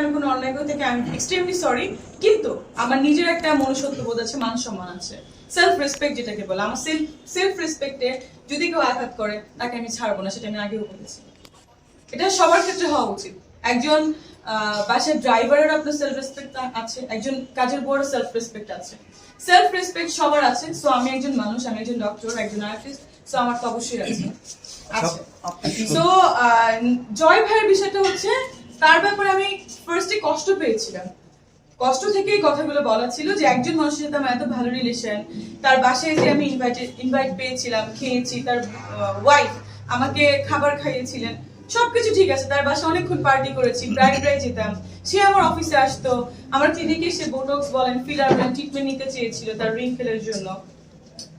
আমি কোনো অন্যায় করে থেকে আমি এক্সট্রিমলি সরি কিন্তু আমার নিজের একটা মনুষ্যত্ব বোধ আছে মান সম্মান আছে। সেলফ রেসপেক্ট যেটাকে বলে আমার সেলফ সেলফ রেসপেক্টে যদি কেউ আঘাত করে তাকে আমি ছাড়বো না সেটা আমি আগেও বলেছি। এটা সবার ক্ষেত্রে হওয়া উচিত। একজন বাসার ড্রাইভারের আপনার সেলফ রেসপেক্ট আছে একজন কাজের বড় সেলফ রেসপেক্ট আছে। সেলফ রেসপেক্ট সবার আছে সো আমি একজন মানুষ আমি একজন ডক্টর একজন আর্টিস্ট সো আমার তো অবশ্যই আছে। আছে। সো জয় ভাইয়ের বিষয়টা হচ্ছে তার ব্যাপারে আমি ফার্স্টে কষ্ট পেয়েছিলাম। কষ্ট থেকে এই কথাগুলো বলা ছিল যে একজন মানুষের সাথে আমার এত ভালো রিলেশন তার বাসায় যে আমি ইনভাইট ইনভাইট পেয়েছিলাম, খেয়েছি, তার ওয়াইফ আমাকে খাবার খাইয়েছিলেন, সবকিছু ঠিক আছে, তার বাসায় অনেকক্ষণ পার্টি করেছি, প্রায় প্রায় যেতাম। সে আমার অফিসে আসতো, আমার ক্লিনিকে সে বোটক্স বলেন ফিলার বলেন ট্রিটমেন্ট নিতে চেয়েছিল তার রিঙ্কেলের জন্য।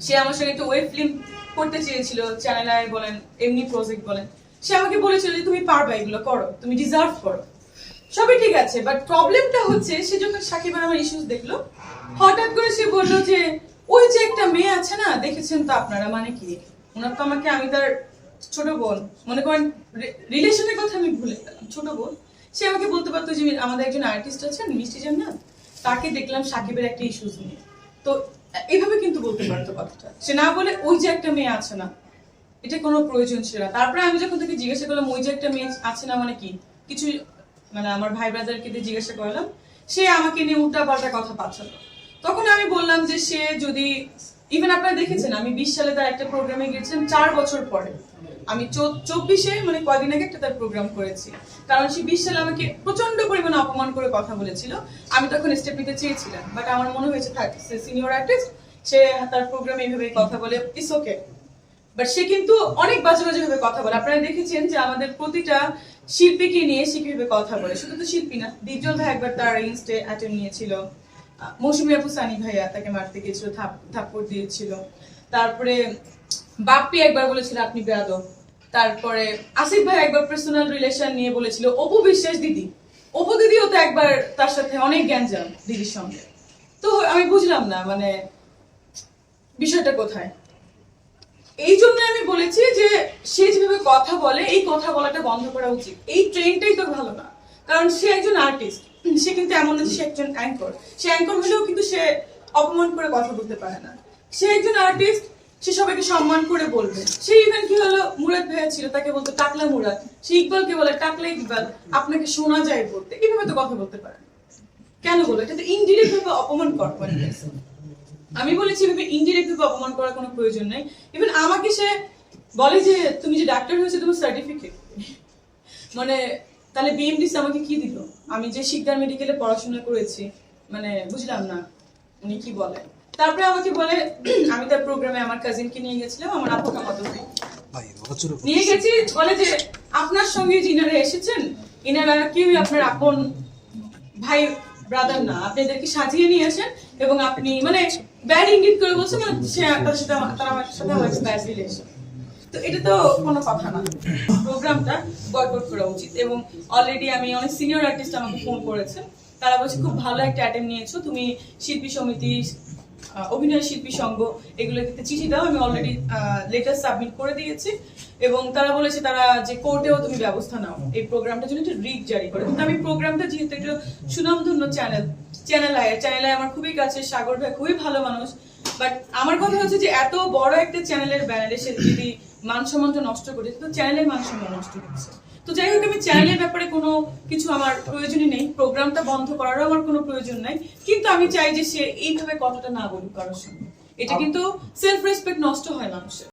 সে আমার সঙ্গে একটা ওয়েব ফিল্ম করতে চেয়েছিল চ্যানেল আয় বলেন, এমনি প্রজেক্ট বলেন। সে আমাকে বলেছিল যে তুমি পারবা এগুলো করো, তুমি ডিজার্ভ করো। সবই ঠিক আছে বাট প্রবলেমটা হচ্ছে সে যখন সাকিব আর আমার ইস্যুস দেখল। হঠাৎ করে সে বলল যে, ওই যে একটা মেয়ে আছে না, দেখেছেন তো আপনারা মানে কি? ওনার তো আমাকে আমি তার ছোট বোন, মনে করেন রিলেশনের কথা আমি ভুলে গেলাম, ছোট বোন। সে আমাকে বলতে পারতো যে, আমাদের একজন আর্টিস্ট আছেন, মিষ্টি জান্নাত তাকে দেখলাম সাকিবের একটা ইস্যুস নিয়ে। তো এইভাবে কিন্তু বলতে পারতো কথাটা। সে না বলে, ওই যে একটা মেয়ে আছে না এটা কোনো প্রয়োজন ছিল না। তারপরে আমি যখন তাকে জিজ্ঞাসা করলাম, ওই যে একটা মেয়ে আছে না মানে কি? কিছু মানে আমার ভাই ব্রাদারকে দিয়ে জিজ্ঞাসা করলাম। সে আমাকে নিয়ে উল্টা পাল্টা কথা পাঠালো। তখন আমি বললাম যে সে যদি ইভেন আপনারা দেখেছেন, আমি বিশ সালে তার একটা প্রোগ্রামে গেছিলাম চার বছর পরে। আমি চব্বিশে মানে কদিন আগে একটা তার প্রোগ্রাম করেছি। কারণ সে বিশ সালে আমাকে প্রচণ্ড পরিমাণে অপমান করে কথা বলেছিল। আমি তখন স্টেপ নিতে চেয়েছিলাম। বাট আমার মনে হয়েছে সিনিয়র আর্টিস্ট সে তার প্রোগ্রামে এইভাবে কথা বলে ইটস ওকে বাট সে কিন্তু অনেক বাজে বাজে ভাবে কথা বলে। আপনারা দেখেছেন যে আমাদের প্রতিটা শিল্পীকে নিয়ে সে কীভাবে কথা বলে। শুধু তো শিল্পী না দীপজল ভাই একবার তার ইনস্টে অ্যাটেন্ড নিয়েছিল। মৌসুমী আপু সানি ভাইয়া তাকে মারতে গিয়েছিল, থাপ- থাপ্পড় দিয়েছিল। তারপরে বাপ্পি একবার বলেছিল, আপনি বেয়াদব। তারপরে আসিফ ভাই একবার পার্সোনাল রিলেশন নিয়ে বলেছিল, অপু বিশ্বাস দিদি। অপু দিদিও তো একবার তার সাথে অনেক জ্ঞান দিদির সঙ্গে। তো আমি বুঝলাম না মানে বিষয়টা কোথায়? এই জন্য আমি বলেছি যে সে যেভাবে কথা বলে, এই কথা বলাটা বন্ধ করা উচিত। এই ট্রেনটাই তো ভালো না। কারণ সে একজন আর্টিস্ট সে কিন্তু এমন না সে একজন অ্যাঙ্কর সে অ্যাঙ্কর হলেও কিন্তু সে অপমান করে কথা বলতে পারে না। সে একজন আর্টিস্ট সে সবাইকে সম্মান করে বলবে। সে ইভেন কি হলো, মুরাদ ভাইয়া ছিল, তাকে বলতো, টাকলা মুরাদ, সে ইকবালকে বলে, টাকলা ইকবাল, আপনাকে শোনা যায় বলতে। এভাবে তো কথা বলতে পারে কেন বলো? এটা তো ইনডিরেক্ট ভাবে অপমান কর। আমি বলেছি এভাবে ইনডিরেক্ট ভাবে অপমান করার কোনো প্রয়োজন নাই। ইভেন আমাকে সে বলে যে তুমি যে ডাক্তার হয়েছে তোমার সার্টিফিকেট মানে তাহলে বিএমডিসি আমাকে কি দিল? আমি যে শিকদার মেডিকেলে পড়াশোনা করেছি মানে বুঝলাম না উনি কি বলে। তারপরে আমাকে বলে আমি তার প্রোগ্রামে আমার কাজিনকে নিয়ে গেছিলাম আমার আপু কামাতো ভাই নিয়ে গেছি বলে যে আপনার সঙ্গে যে ইনারা এসেছেন ইনারা কেউই আপনার আপন ভাই ব্রাদার না। আপনি এদেরকে সাজিয়ে নিয়ে আসেন এবং আপনি মানে ব্যাড ইঙ্গিত করে বলছে মানে সে তার সাথে তার আমার সাথে আমার ব্যাড রিলেশন তো এটা তো কোনো কথা না। প্রোগ্রামটা বয়কট করা উচিত এবং অলরেডি আমি অনেক সিনিয়র আর্টিস্ট আমাকে ফোন করেছে। তারা বলছে খুব ভালো একটা অ্যাটেম্প নিয়েছো। তুমি শিল্পী সমিতি অভিনয় শিল্পী সংঘ এগুলো ক্ষেত্রে চিঠি দাও আমি অলরেডি লেটার সাবমিট করে দিয়েছি। এবং তারা বলেছে তারা যে কোর্টেও তুমি ব্যবস্থা নাও। এই প্রোগ্রামটার জন্য একটা রিট জারি করে। কিন্তু আমি প্রোগ্রামটা যেহেতু একটা সুনামধন্য চ্যানেল চ্যানেল আয় চ্যানেল আয় আমার খুবই কাছে সাগর ভাই খুবই ভালো মানুষ। বাট আমার কথা হচ্ছে যে এত বড় একটা চ্যানেলের ব্যানারে সে যদি মান সম্মানটা নষ্ট করে তো চ্যানেলের মানসম্মান নষ্ট হচ্ছে। তো যাই হোক আমি চ্যানেলের ব্যাপারে কোনো কিছু আমার প্রয়োজনই নেই। প্রোগ্রামটা বন্ধ করারও আমার কোনো প্রয়োজন নাই। কিন্তু আমি চাই যে সে এইভাবে কথাটা না বলুক কারোর সঙ্গে এটা কিন্তু সেলফ রেসপেক্ট নষ্ট হয় মানুষের।